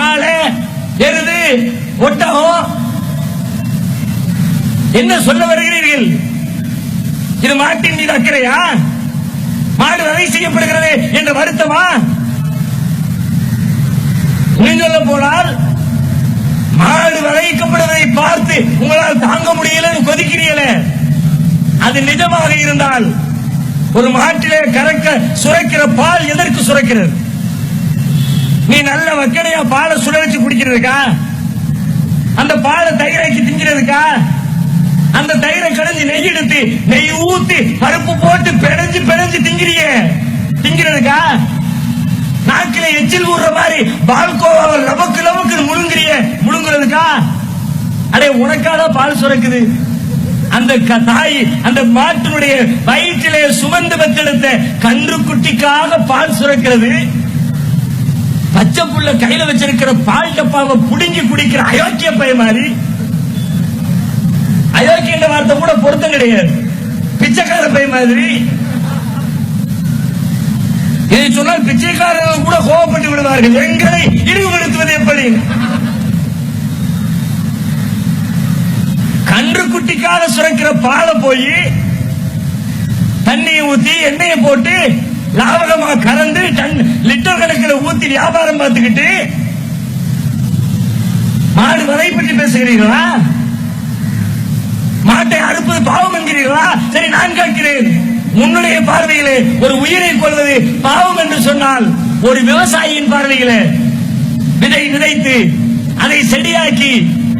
காளை எருது ஒட்டகம் என்ன சொல்ல வருகிறீர்கள்? இது மாட்டின் மீது அக்கறையா? மாடு வகை செய்யப்படுகிறது என்ற வருத்தமா? சொல்ல போனால் மாடு வளைக்கப்படுவதை பார்த்து உங்களால் தாங்க முடியல கொதிக்கிறீங்கள அது நிஜமாக இருந்தால் ஒரு மாட்டிலே கறக்க சுரக்கிற பால் எதற்கு சுரக்கிறது? நீ நல்ல வக்கடையா பாலை சுட வச்சு குடிக்கிறதுக்கா? அந்த பாலை தயிராக்கி திங்கிறதுக்கா? அந்த தயிரை கடைஞ்சி நெய் எடுத்து நெய் ஊத்தி பருப்பு போட்டு பிணைஞ்சு பிணைஞ்சு திங்கிறிய. திங்கிறதுக்கா? நாக்கில எச்சில் ஊறுற மாதிரி பால்கோவாவை லவக்கு லவக்கு முழுங்குறிய. முழுங்குறதுக்கா? அடே உனக்காக பால் சுரக்குது. அந்த க- தாய் அந்த மாட்டினுடைய வயிற்றிலே சுமந்து பெற்றெடுத்த கன்று குட்டிக்காக பால் சுரக்கிறது. பச்சை புள்ள கையில வச்சிருக்கிற பால் டப்பாவை புடுங்கி குடிக்கிற அயோக்கிய பய மாதிரி. அயோக்கிய வார்த்தை கூட பொருத்தம் கிடையாது. பிச்சைக்கார பை மாதிரி. இதை சொன்னால் பிச்சைக்காரர்கள் கூட கோபப்பட்டு விடுவார்கள். எங்களை இழிவுபடுத்துவது எப்படி? கன்று குட்டிக்காக சுரக்கிற பாலை போய் தண்ணியை ஊத்தி எண்ணெயை போட்டு லாபகமா கறந்து டன் லிட்டர் கணக்கில் ஊத்தி வியாபாரம் பார்த்துக்கிட்டு மாடு வரை பற்றி பேசுகிறீர்களா? மாட்டை அறுப்பது பாவம் என்கிறீர்களா சரி நான் கேட்கிறேன். உன்னுடைய பார்வையிலே ஒரு உயிரை கொள்வது பாவம் என்று சொன்னால் ஒரு விவசாயியின் பார்வையிலே விதை விதைத்து அதை செடியாக்கி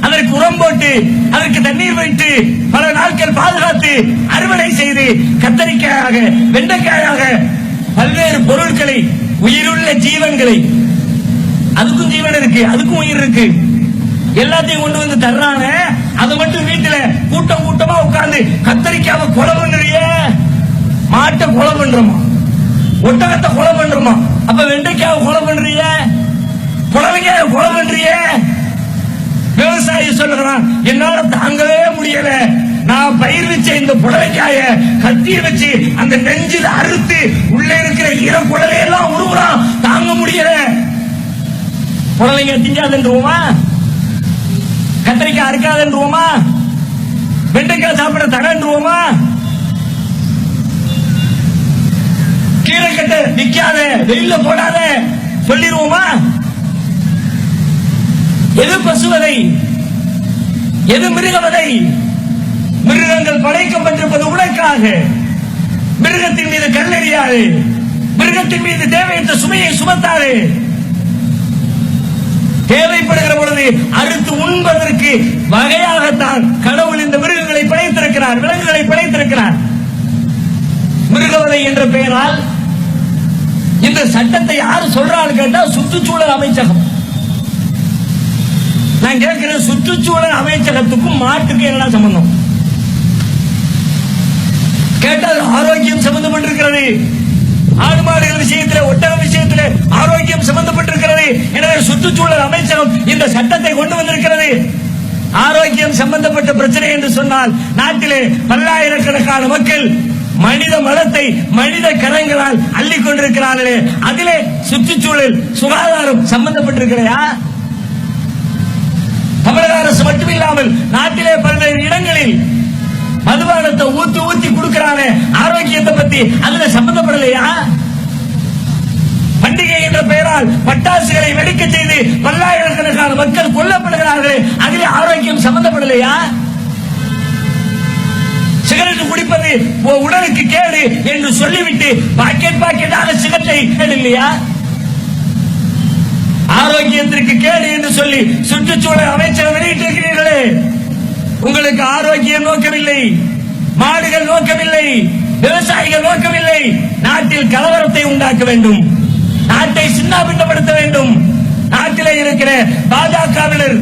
அதற்கு உரம் போட்டு அதற்கு தண்ணீர் வைத்து பல நாட்கள் பாதுகாத்து அறுவடை செய்து கத்தரிக்காயாக வெண்டைக்காயாக பல்வேறு பொருட்களை உயிருள்ள ஜீவன்களை. அதுக்கும் ஜீவன் இருக்கு அதுக்கும் உயிர் இருக்கு. எல்லாத்தையும் கொண்டு வந்து தர்றாங்க அது மட்டும் வீட்டுல கூட்டம் கூட்டமா உட்கார்ந்து கத்தரிக்காவை கொலை பண்றிய. மாட்டை கொலை பண்றோமா? ஒட்டகத்தை கொலை பண்றோமா? அப்ப வெண்டைக்காவை கொலை பண்றிய. புடலைக்காவை கொலை பண்றிய. விவசாயி சொல்லுகிறான் என்னால தாங்கவே முடியல நான் பயிர் வச்ச இந்த புடலைக்காய கத்திய வச்சு அந்த நெஞ்சில அறுத்து உள்ள இருக்கிற ஈர எல்லாம் உருவுறான் தாங்க முடியல. குழந்தைங்க திங்காதுன்றோமா கத்திரிக்காய் அறுக்காதுன்றோமா வெண்டைக்காய் சாப்பிட தடன்றுவோமா? கீழே கட்ட நிக்காத வெயில போடாத சொல்லிடுவோமா எது பசுவதை? எது மிருகவதை? மிருகங்கள் படைக்கப்பட்டிருப்பது உனக்காக. மிருகத்தின் மீது கல்லெறியாது மிருகத்தின் மீது தேவையற்ற சுமையை சுமத்தாது. தேவைப்படுகிற பொழுது அறுத்து உண்பதற்கு வகையாகத்தான் கடவுள் இந்த மிருகங்களை படைத்திருக்கிறார் விலங்குகளை படைத்திருக்கிறார் மிருகவதை என்ற பெயரால் இந்த சட்டத்தை யாரு சொல்றான்னு கேட்டா சுற்றுச்சூழல் அமைச்சகம். நான் கேட்கிறேன் சுற்றுச்சூழல் அமைச்சகத்துக்கும் மாட்டுக்கும் என்ன சம்பந்தம்? கேட்டால் ஆரோக்கியம் சம்பந்தப்பட்டிருக்கிறது. ஆடு மாடுகள் விஷயத்தில் ஒட்டக விஷயத்தில் ஆரோக்கியம் சம்பந்தப்பட்டிருக்கிறது எனவே சுற்றுச்சூழல் அமைச்சகம் இந்த சட்டத்தை கொண்டு வந்திருக்கிறது. ஆரோக்கியம் சம்பந்தப்பட்ட பிரச்சனை என்று சொன்னால் நாட்டிலே பல்லாயிரக்கணக்கான மக்கள் மனித மலத்தை மனித கரங்களால் அள்ளி கொண்டிருக்கிறார்களே. அதிலே சுற்றுச்சூழல் சுகாதாரம் சம்பந்தப்பட்டிருக்கிறதா? தமிழக அரசு மட்டுமில்லாமல் நாட்டிலே பல்வேறு இடங்களில் மதுபானத்தை ஊத்து பத்தி அதுல சம்பந்தப்படலையா? பண்டிகை என்ற பெயரால் பட்டாசுகளை வெடிக்க செய்து பல்லாயிரக்கணக்கான மக்கள் கொல்லப்படுகிறார்கள் அதிலே ஆரோக்கியம் சம்பந்தப்படலையா? சிகரெட் குடிப்பது உடலுக்கு கேடு என்று சொல்லிவிட்டு பாக்கெட் பாக்கெட்டாக சிகரெட்டை கேடு இல்லையா ஆரோக்கியத்திற்கு கேடு என்று சொல்லி சுற்றுச்சூழல் அமைச்சர் வெளியிட்டிருக்கிறீர்களே உங்களுக்கு ஆரோக்கியம் நோக்கமில்லை மாடுகள் நோக்கமில்லை விவசாயிகள் நோக்கமில்லை நாட்டில் கலவரத்தை உண்டாக்க வேண்டும். நாட்டை சின்னாபின்னப்படுத்த வேண்டும். நாட்டிலே இருக்கிற பாஜகவினர்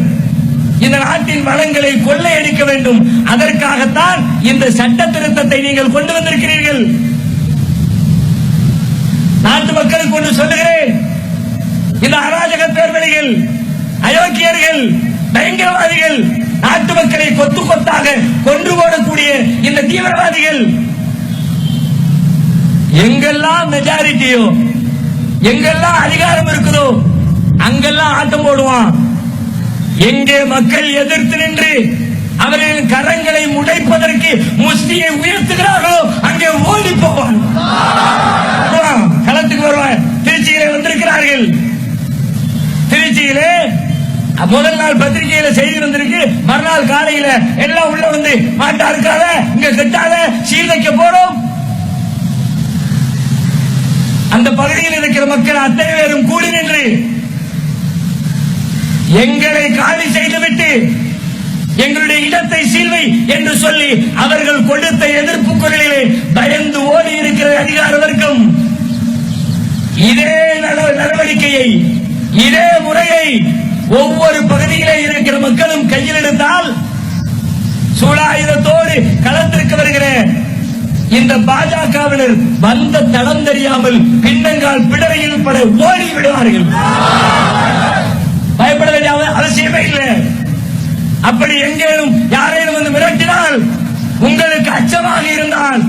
இந்த நாட்டின் வளங்களை கொள்ளையடிக்க வேண்டும். அதற்காகத்தான் இந்த சட்ட திருத்தத்தை நீங்கள் கொண்டு வந்திருக்கிறீர்கள். நாட்டு மக்களுக்கு ஒன்று சொல்லுகிறேன். இந்த அராஜக பேர்வழிகள் அயோக்கியர்கள் பயங்கரவாதிகள் நாட்டு மக்களை கொத்து கொத்தாக கொன்று போடக்கூடிய இந்த தீவிரவாதிகள் எங்கெல்லாம் மெஜாரிட்டியோ எங்கெல்லாம் அதிகாரம் இருக்குதோ அங்கெல்லாம் ஆட்டம் போடுவான். எங்கே மக்கள் எதிர்த்து நின்று அவர்களின் கரங்களை முடைப்பதற்கு முஸ்லியை உயர்த்துகிறார்களோ அங்கே ஓடி போவான். களத்துக்கு வருவான் திருச்சியிலே வந்திருக்கிறார்கள். திருச்சியிலே முதல் நாள் பத்திரிகையில செய்தி வந்திருக்கு. மறுநாள் காலையில எல்லாம் உள்ள வந்து மாட்டா இருக்காத இங்க கட்டாத சீல் போ. போறோம் பகுதியில் இருக்கிற மக்கள் அத்தனை பேரும் கூடி நின்று எங்களை காலி செய்துவிட்டு எங்களுடைய இடத்தை சீல்வை என்று சொல்லி அவர்கள் கொடுத்த எதிர்ப்பு குரலிலே பயந்து ஓடி இருக்கிற அதிகார வர்க்கம் இதே நடவடிக்கையை இதே முறையை ஒவ்வொரு பகுதியிலே இருக்கிற மக்களும் கையில் எடுத்தால் சூழாயுதத்தோடு களத்திற்கு வருகிற இந்த பாஜகவினர் வந்த தடம் தெரியாமல் பின்னங்கால் பிடரையில் பட ஓடி விடுவார்கள். பயப்பட வேண்டிய அவசியமே இல்லை. அப்படி எங்கேயும் யாரேனும் வந்து மிரட்டினால் உங்களுக்கு அச்சமாக இருந்தால்